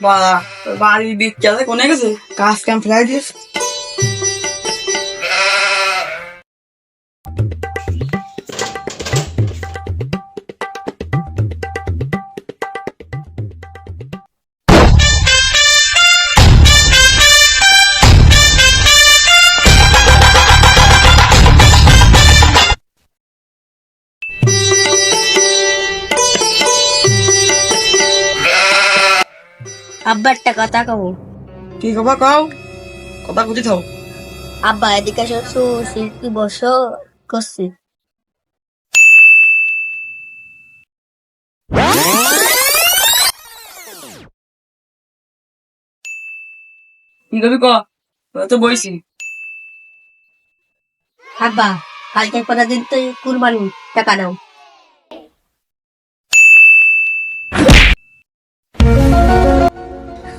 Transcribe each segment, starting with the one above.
বাবা বাড়ির বিখ্যাত কোনে গেছে? কাজ কাম ফেলাই দিয়েছে আব্বা একটা কথা কব। কি খবর কও? কথা বুঝি থাও। আব্বা এদিকে এসো কি বসো? করছি। কি করবি ক? তো বইছি। আব্বা কালকে পরের দিন তো কুরবানি টাকা দাও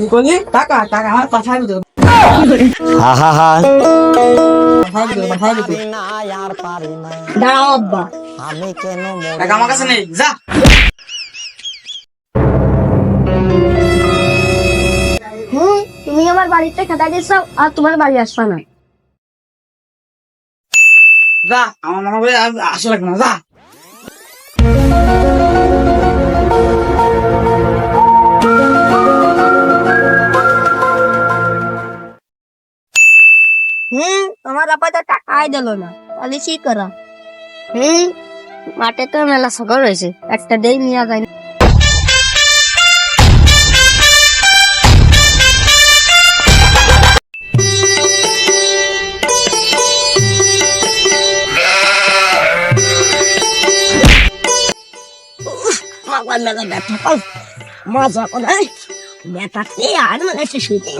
কি করলি টাকা টাকা আমার পাঠাই দিতে হা হা হা পাঠাই দিতে পাঠাই দিতে দাঁড়াও আব্বা। টাকা আমার কাছে নেই যা। হুম তুমি আমার বাড়িতে খেতা গেছো আর তোমার বাড়ি আসবা না। যা আমার মনে করে আর আসা না যা। দিল না। তাহলে কি করা? হুম মাঠে তো মেলা সকল রয়েছে একটা দেই নিয়ে যায় আমার মেলা ব্যথা পাও। মজা করে ব্যথাতে আর মানে হা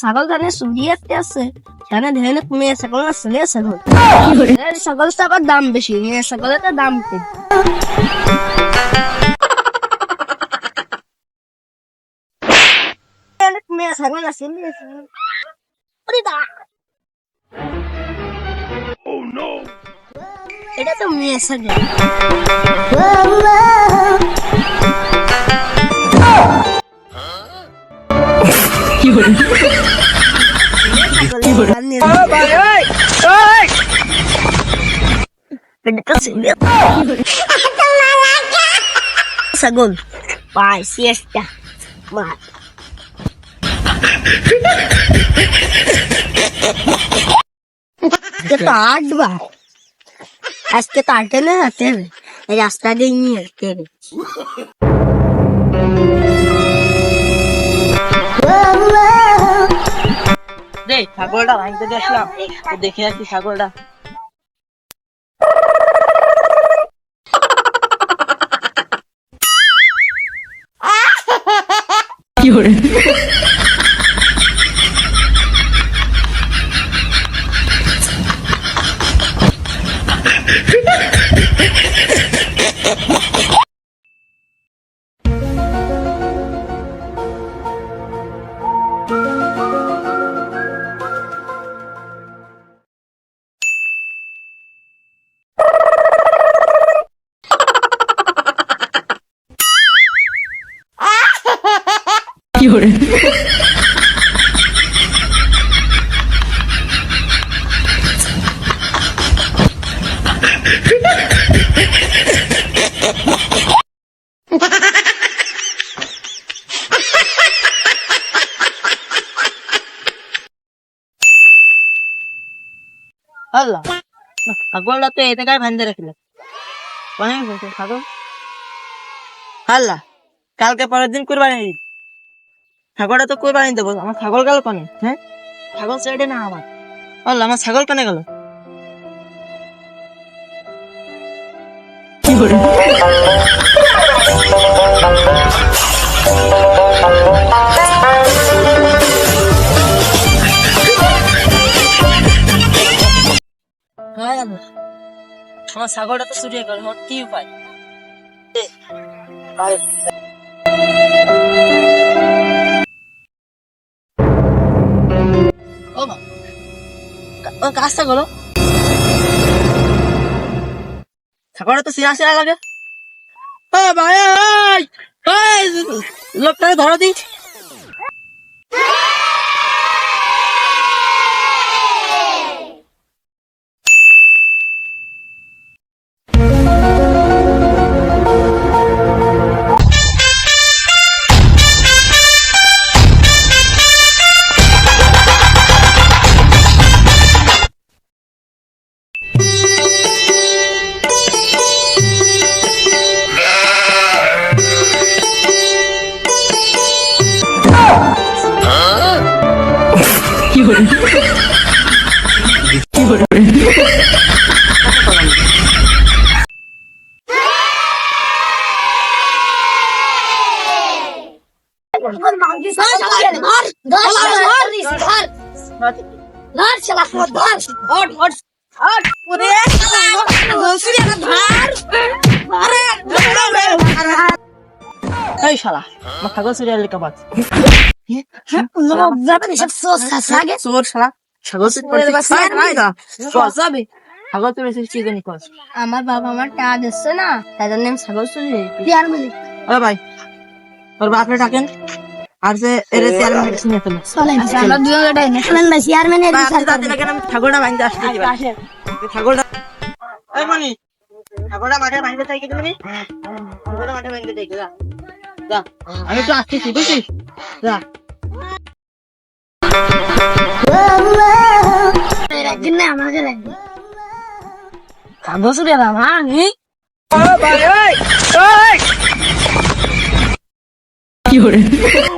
ছাগল ধানে চুরি আসতে আছে জানে ধেনু মেয়ে ছাগল না ছেলে ছাগল। এর ছাগল টাকার দাম বেশি মেয়ে ছাগলের তো দাম কম। মেয়ে ছাগল ছেলে ছাগল এটা তো মেয়ে ছাগল ছাগল পাই সিয়েস্টা মার আজকে তো আটবার আজকে তো আটে না রাস্তা দিয়ে নিয়ে হাঁটতে হবে। ছাগলটা ভাঙতে আসলাম দেখে আসি ছাগলটা আল্লাহ ছাগলটা তো এতে গায়ে ভাঙতে রাখলে ছাগল কালকে পরের দিন কুরবানি ঈদ। ছাগলটা তো কুরবানি দেবো, আমার ছাগল গেল কনে? হ্যাঁ? ছাগল সাইডে না আমার। আল্লাহ, আমার ছাগল কনে গেল? হ্যাঁ আল্লাহ আমার ছাগলটা তো চুরি গেল আমার কি উপায় ও কাজটা করো ছাগলটা তো সিনা সিনা লাগে ও ভাই এই, এই, লোকটাকে ধরো দি এই শালা আমার না। যাবি। ছাগল চুরি কস। বাবা আমার টাকা দিচ্ছে না তাই জন্য আমি ছাগল চুরি ও ভাই ওর বাপরে ডাকেন। আর যে এর চেয়ারম্যান শুনে ফেলো। আমরা দুজন নেশনাল না চেয়ারম্যানের ভাই, আপনি তাড়াতাড়ি ডাকেন, আমি ছাগলটা বাইন্দে আসছি এবার। এই এই মনি ছাগলটা মাঠে বাইন্দে চাই কি তুমি? ছাগলটা মাঠে বাইন্দে চাই যা। যা। আমি তো আসতেছি বুঝছিস? যা। একদিন না? আমাকে চুরি আর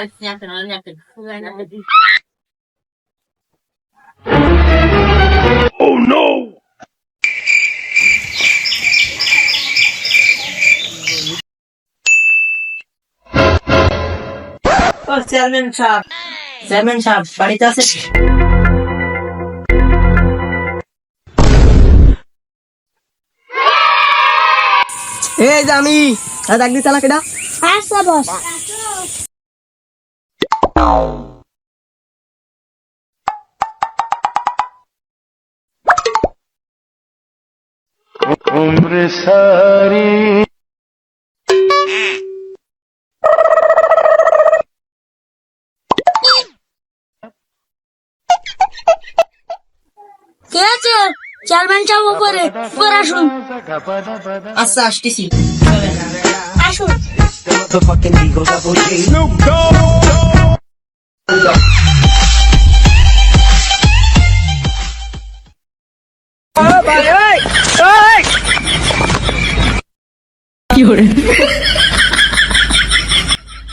বাপরে ডাকে এই ভাই নিয়াতে না নিয়াতে ও চেয়ারম্যান সাহেব চেয়ারম্যান সাহেব বাড়িতে আছে এই যে আমি ডাকদি চালা কেডা আচ্ছা বস الكفر ساري কে আছে? চেয়ারম্যান উপরে। আসুন। আচ্ছা, আসতেছি। আসুন।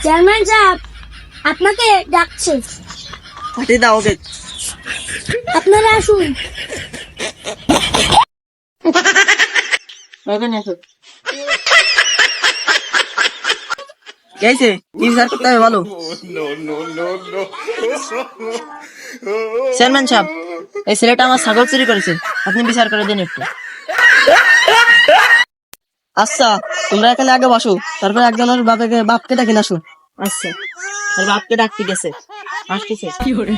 চেয়ারম্যান সাহেব আপনাকে ডাকছে। পাঠিয়ে দাও ওকে। আপনারা আসুন। ওকে নিয়ে আসো। গেছে কি বিচার করতে হবে বলো চেয়ারম্যান সাহেব এই ছেলেটা আমার ছাগল চুরি করেছে। আপনি বিচার করে দিন একটু। আচ্ছা তোমরা এখানে আগে বসো তারপর একজনের বাপকে বাপকে ডাকি আসো। আচ্ছা। আর বাপকে ডাকতে গেছে। আসতেছে। কি করে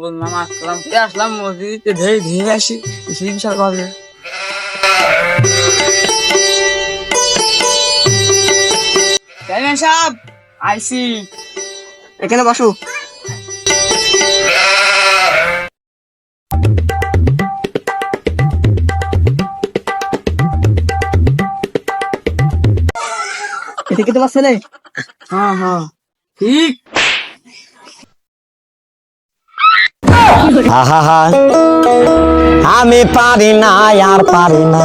বললাম আসলাম আসলাম মসজিদে ধীরে ধীরে আসি সেই বিশাল কথা সাহেব? আইসি। এখানে বসো। এটা কি তোমার ছেলে? হ্যাঁ হ্যাঁ। ঠিক। আমি পারি না আর পারি না।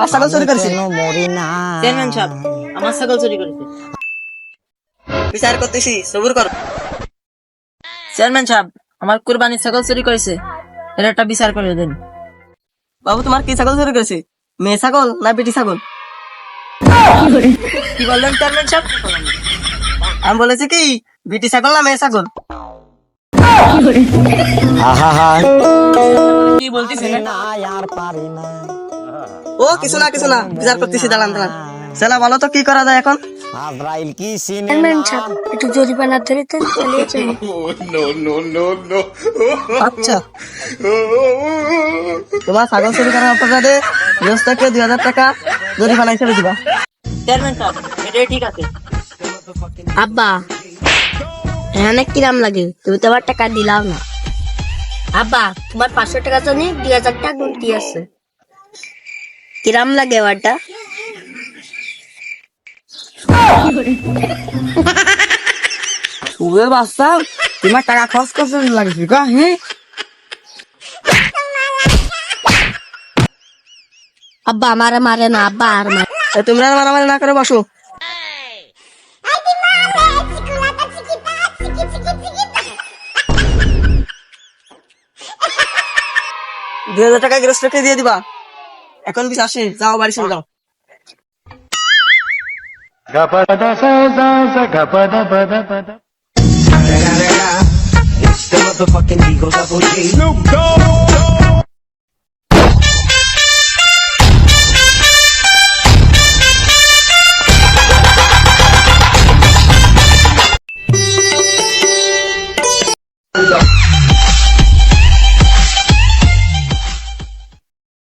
আর ছাগল চুরি করেছে? কেন মরি না। চেয়ারম্যান সাহেব আমার ছাগল চুরি করেছে। বিচার করতেছি সবুর কর। চেয়ারম্যান সাহেব আমার কুরবানির ছাগল চুরি করেছে। এর একটা বিচার করে দেন। বাবু তোমার কি ছাগল চুরি করেছে? মেয়ে ছাগল না বেটি ছাগল? কি বললেন চেয়ারম্যান সাহেব? আমি বলেছি কি বেটি ছাগল না মেয়ে ছাগল? কি বলতেছেন ও কিছু না কিছু না বিচার করতেছি দাঁড়ান দাঁড়ান। সেলা বলো তো কি করা যায় এখন? আজরাইল কি চেয়ারম্যান সাহেব একটু জরিমানা ধরে দেন চালিয়ে চলি আচ্ছা। তোমার ছাগল চুরি করার অপরাধে গৃহস্থকে দুই হাজার টাকা জরিমানা হিসেবে দিবা। চেয়ারম্যান সাহেব এটাই ঠিক আছে। আব্বা এখানে কিরাম লাগে? তুমি তো আবার টাকা দিলাম না। আব্বা তোমার পাঁচশো টাকা জন্য দুই হাজার টাকা গুনতি আছে। কিরাম লাগে এবারটা সুবের বাচ্চা? তোমার টাকা খরচ করতে লাগছে গা হ্যাঁ আব্বা আমারে মারে না আব্বা আর মারে। তোমরা মারামারি না করে বসো। দুই হাজার টাকা গৃহস্থকে দিয়ে দিবা। এখন বিশ আসে যাও বাড়ি চলে যাও। గపద స గపద పద పద It's the motherfucking Eagles of G. Snoop Dogg.